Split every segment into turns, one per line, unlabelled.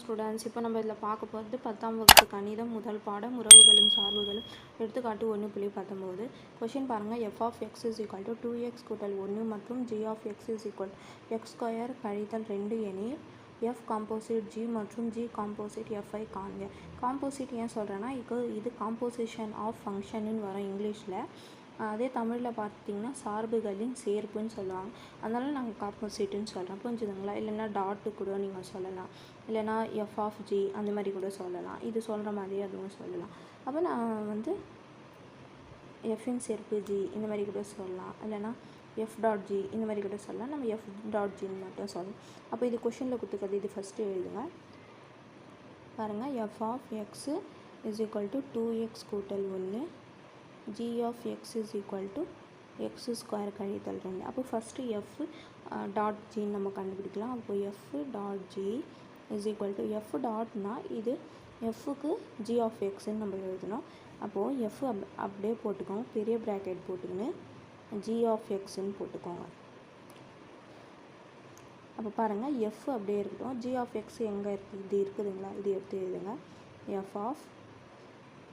Students இப்போ நம்ம இதில் பார்க்க போகிறது பத்தாம் வகுப்பு கணிதம் முதல் பாடம் உறவுகளும் சார்புகளும். எடுத்துக்காட்டு ஒன்று புள்ளி பத்தொம்போது கொஷின் பாருங்கள் F of X is equal to two X கூட்டல் ஒன்று மற்றும் G of X is equal X square கழித்தல் ரெண்டு எனில் எஃப் காம்போசிட் ஜி மற்றும் ஜி காம்போசிட் எஃப்ஐ காண்க. காம்போசிட் ஏன் சொல்கிறேன்னா இது இது காம்போசிஷன் ஆஃப் ஃபங்க்ஷனுன்னு வரும் இங்கிலீஷில். அதே தமிழில் பார்த்தீங்கன்னா சார்புகளின் சேர்ப்புன்னு சொல்லுவாங்க. அதனால் நாங்கள் காம்போசிட்டுன்னு சொல்கிறோம் புரிஞ்சுதுங்களா? இல்லைன்னா டாட்டு கூட நீங்கள் சொல்லலாம். இல்லைன்னா எஃப் ஆஃப் ஜி அந்த மாதிரி கூட சொல்லலாம். இது சொல்கிற மாதிரி அதுவும் சொல்லலாம். அப்போ நான் வந்து எஃப்இன் சேர்ப்பு ஜி இந்த மாதிரி கூட சொல்லலாம். இல்லைன்னா எஃப் டாட் ஜி இந்த மாதிரி கூட சொல்லலாம். நம்ம எஃப் டாட் ஜின்னு மட்டும் சொல்லலாம். அப்போ இது கொஷினில் கொடுத்துக்கிறது இது ஃபஸ்ட்டு எழுதுங்க. பாருங்கள் F of X is equal to two X கூட்டல் ஒன்று G of X is equal to X square கழித்தல் ரெண்டு அப்போ ஃபஸ்ட்டு எஃப் டாட் ஜின்னு நம்ம கண்டுபிடிக்கலாம். அப்போ F dot G is equal to F டாட்னா இது எஃப்க்கு ஜி ஆஃப் எக்ஸ்ன்னு நம்ம எழுதணும். அப்போது எஃப் அப் அப்படியே போட்டுக்கோங்க. பெரிய ப்ராக்கெட் போட்டுக்கின்னு ஜி ஆஃப் எக்ஸ்ன்னு போட்டுக்கோங்க. அப்போ பாருங்கள் எஃப் அப்படியே இருக்கட்டும். ஜி ஆஃப் எக்ஸ் எங்கே இருக்குது இது இருக்குதுங்களா? இது எடுத்து எழுதுங்க. எஃப் ஆஃப்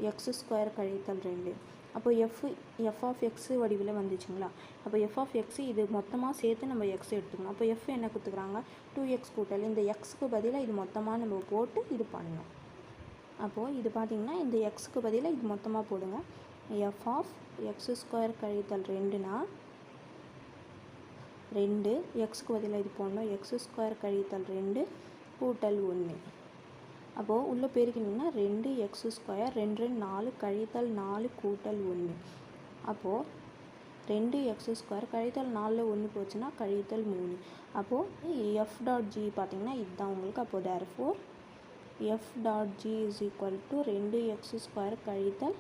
எக்ஸ் ஸ்கொயர் கழித்தல் ரெண்டு அப்போ எஃப் எஃப் ஆஃப் எக்ஸு வடிவில் வந்துச்சுங்களா? அப்போ எஃப் ஆஃப் எக்ஸு இது மொத்தமாக சேர்த்து நம்ம எக்ஸ் எடுத்துக்கணும். அப்போ எஃப் என்ன கொடுத்துக்குறாங்க? டூ எக்ஸ் கூட்டல் இந்த எக்ஸுக்கு பதிலாக இது மொத்தமாக நம்ம போட்டு இது பண்ணணும். அப்போது இது பார்த்திங்கன்னா இந்த எக்ஸுக்கு பதிலாக இது மொத்தமாக போடுங்க. எஃப் ஆஃப் எக்ஸ் ஸ்கொயர் கழித்தல் ரெண்டுனா ரெண்டு எக்ஸுக்கு பதிலாக இது போடணும். எக்ஸ் ஸ்கொயர் கழித்தல் ரெண்டு கூட்டல் ஒன்று அப்போது உள்ளே பெருக்கணும்னா ரெண்டு எக்ஸ் ஸ்கொயர் ரெண்டு ரெண்டு நாலு கழித்தல் நாலு கூட்டல் ஒன்று. அப்போது ரெண்டு எக்ஸ் ஸ்கொயர் கழித்தல் நாலில் ஒன்று போச்சுன்னா கழித்தல் மூணு. அப்போது எஃப் டாட் ஜி பார்த்திங்கன்னா இதுதான் உங்களுக்கு. அப்போது therefore F dot G is equal to ரெண்டு எக்ஸ் ஸ்கொயர் கழித்தல்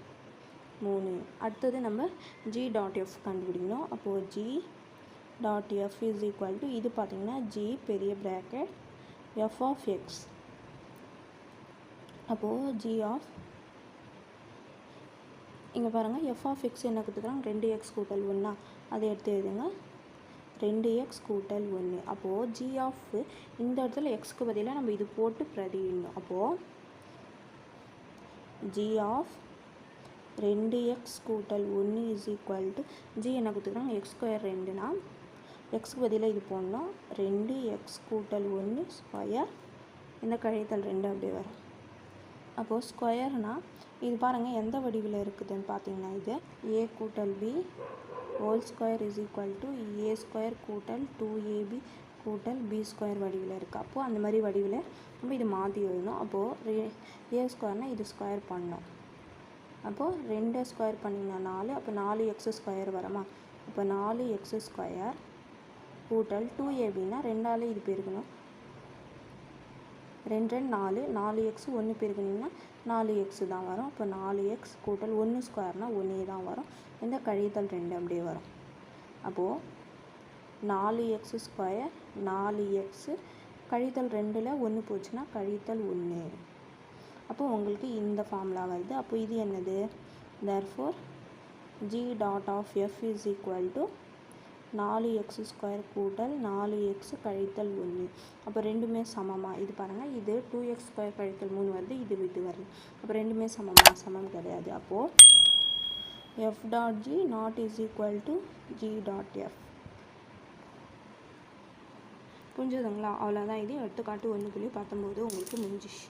மூணு. அடுத்தது நம்ம ஜி டாட் எஃப் கண்டுபிடிக்கணும். அப்போது G dot F is equal to இது பார்த்திங்கன்னா ஜி பெரிய ப்ராக்கெட் எஃப் ஆஃப் எக்ஸ் அப்போது ஜி ஆஃப் இங்கே பாருங்கள் எஃப் ஆஃப் எக்ஸ் என்ன கொடுத்துக்குறாங்க ரெண்டு எக்ஸ் கூட்டல் ஒன்றா அதை எடுத்து எழுதுங்க. ரெண்டு எக்ஸ் கூட்டல் ஒன்று அப்போது ஜி ஆஃப் இந்த இடத்துல எக்ஸ்க்கு பதிலாக நம்ம இது போட்டு பிரதியிடணும். அப்போது ஜி ஆஃப் ரெண்டு எக்ஸ் கூட்டல் ஒன்று இஸ் ஈக்குவல் டு ஜி என்ன கொடுத்துக்குறாங்க எக்ஸ் ஸ்கொயர் ரெண்டுனா எக்ஸ்க்கு பதிலாக இது போடணும். ரெண்டு எக்ஸ் கூட்டல் ஒன்று ஸ்கொயர் இந்த கழித்தல் ரெண்டு அப்படியே வரும். அப்போது ஸ்கொயர்னால் இது பாருங்கள் எந்த வடிவில் இருக்குதுன்னு பார்த்தீங்கன்னா இது ஏ கூட்டல் B whole square is equal to A square கூட்டல் டூ ஏபி கூட்டல் பி ஸ்கொயர் வடிவில் இருக்குது அப்போது அந்த மாதிரி வடிவில் நம்ம இது மாற்றி எழுதணும். அப்போது ஏ ஸ்கொயர்னால் இது ஸ்கொயர் பண்ணணும் அப்போது ரெண்டு ஸ்கொயர் பண்ணிங்கன்னா நாலு அப்போ நாலு எக்ஸ் ஸ்கொயர் வரமா? அப்போ நாலு எக்ஸ் ஸ்கொயர் கூட்டல் டூ ஏபின்னா ரெண்டாலே இது போயிருக்கணும். ரெண்டு ரெண்டு நாலு நாலு எக்ஸு ஒன்று பெருக்குனிங்கன்னா நாலு எக்ஸு தான் வரும். அப்போ நாலு எக்ஸ் கூட்டல் ஒன்று ஸ்கொயர்னால் ஒன்றே தான் வரும். இந்த கழித்தல் ரெண்டு அப்படியே வரும். அப்போது நாலு எக்ஸு ஸ்கொயர் நாலு எக்ஸு கழித்தல் ரெண்டில் ஒன்று போச்சுன்னா கழித்தல் ஒன்று அப்போது உங்களுக்கு இந்த ஃபார்முலா வருது. அப்போ இது என்னது? Therefore G dot of F is equal to நாலு எக்ஸ் ஸ்கொயர் கூட்டல் நாலு எக்ஸ் கழித்தல் ஒன்று. அப்போ ரெண்டுமே சமமாக இது பாருங்கள் இது டூ எக்ஸ் ஸ்கொயர் கழித்தல் மூணு வருது இது விட்டு வருது. அப்போ ரெண்டுமே சமமாக சமம் கிடையாது. அப்போது F dot G not is equal to G dot F புரிஞ்சுதுங்களா? அவ்வளோதான் இது எடுத்துக்காட்டு ஒன்று புள்ளி பத்தொம்போது உங்களுக்கு முடிஞ்சிச்சு.